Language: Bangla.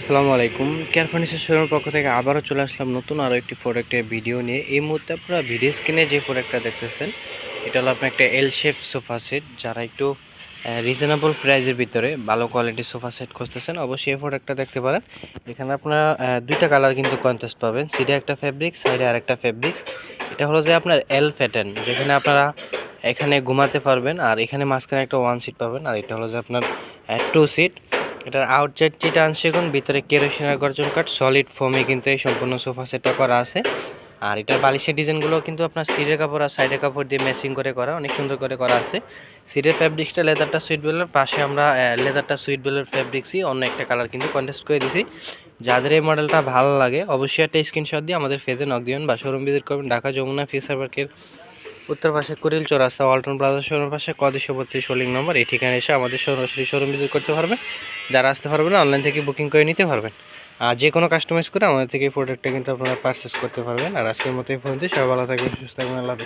আসসালামু আলাইকুম। কেয়ার ফার্নিচার শোরুমের পক্ষ থেকে আবারও চলে আসলাম নতুন আরও একটি প্রোডাক্টের ভিডিও নিয়ে। এই মুহূর্তে আপনারা ভিডিও স্ক্রিনে যে প্রোডাক্টটা দেখতেছেন, এটা হলো আপনার একটা এল শেপ সোফা সেট যারা একটু রিজনেবল প্রাইজের ভিতরে ভালো কোয়ালিটির সোফা সেট খুঁজতেছেন, অবশ্যই এই প্রোডাক্টটা দেখতে পারেন। এখানে আপনারা দুইটা কালার কিন্তু কন্টেস্ট পাবেন সিডে একটা ফেব্রিক্স সাইডে আরেকটা ফেব্রিক্স এটা হলো যে আপনার এল প্যাটার্ন যেখানে আপনারা এখানে ঘুমাতে পারবেন আর এখানে মাঝখানে একটা ওয়ান সিট পাবেন। আর এটা হলো যে আপনার টু সিট এটার আউটসাইড আনছে এখন ভিতরে কেরোসিনের গর্জন কাঠ সলিড ফোমে কিন্তু এই সম্পূর্ণ সোফা সেটটা করা আছে। আর এটার বালিশের ডিজাইনগুলো কিন্তু আপনার সিটের কাপড় আর সাইডের কাপড় দিয়ে ম্যাচিং করে করা, অনেক সুন্দর করে করা আছে। সিটের ফ্যাব্রিক্সটা লেদারটা সুইট বেলের পাশে আমরা লেদারটা সুইট বেলের ফ্যাব্রিক্সই অন্য একটা কালার কিন্তু কন্টেস্ট করে দিছি। যাদের এই মডেলটা ভালো লাগে, অবশ্যই একটা স্ক্রিনশট দিয়ে আমাদের ফেজে নক দিবেন বা শোরুম ভিজিট করবেন। ঢাকা যমুনা ফিসার পার্কের উত্তর পাশে কুড়িল চৌরাস্তা ওয়ালটন প্লাজা শোরুম পাশে কদিশো বত্রিশ হোলিং নম্বর এই ঠিকানা এসে আমাদের সরাসরি শোরুম ভিজিট করতে পারবেন। যারা আসতে পারবেন অনলাইন থেকে বুকিং করে নিতে পারবেন। আর যে কোনো কাস্টমাইজ করে আমাদের থেকে এই প্রোডাক্টটা কিন্তু আপনারা পারচেস করতে পারবেন। আর আজকের মতো এই ফোনতে সবাই ভালো থাকবেন, সুস্থ থাকবেন, আল্লাহ